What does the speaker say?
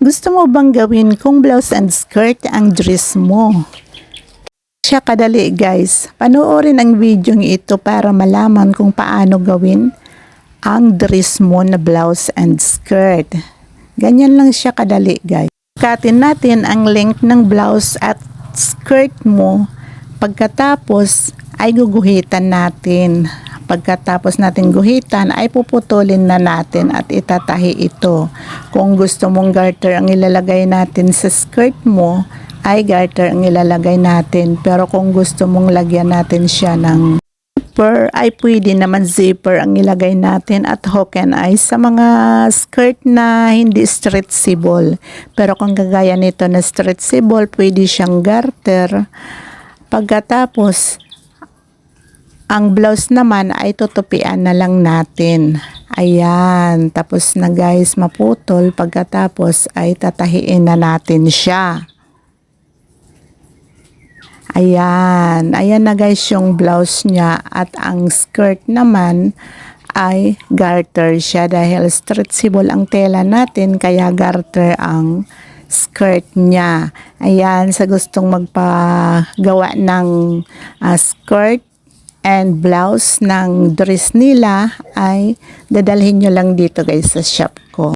Gusto mo bang gawin kung blouse and skirt ang dress mo? Siya kadali guys. Panoorin ang video ito para malaman kung paano gawin ang dress mo na blouse and skirt. Ganyan lang siya kadali guys. Katin natin ang length ng blouse at skirt mo. Pagkatapos ay guguhitan natin. Pagkatapos natin guhitan ay puputulin na natin at itatahi ito. Kung gusto mong garter ang ilalagay natin sa skirt mo, ay garter ang ilalagay natin. Pero kung gusto mong lagyan natin siya ng zipper, ay pwede naman zipper ang ilagay natin at hook and eye sa mga skirt na hindi stretchable. Pero kung gagaya nito na stretchable, pwede siyang garter. Pagkatapos, ang blouse naman ay tutupian na lang natin. Ayan. Tapos na guys, maputol. Pagkatapos ay tatahiin na natin siya. Ayan. Ayan na guys yung blouse niya. At ang skirt naman ay garter siya dahil stretchable ang tela natin kaya garter ang skirt niya. Ayan, sa gustong magpagawa ng ah, skirt and blouse ng dress nila ay dadalhin nyo lang dito guys sa shop ko.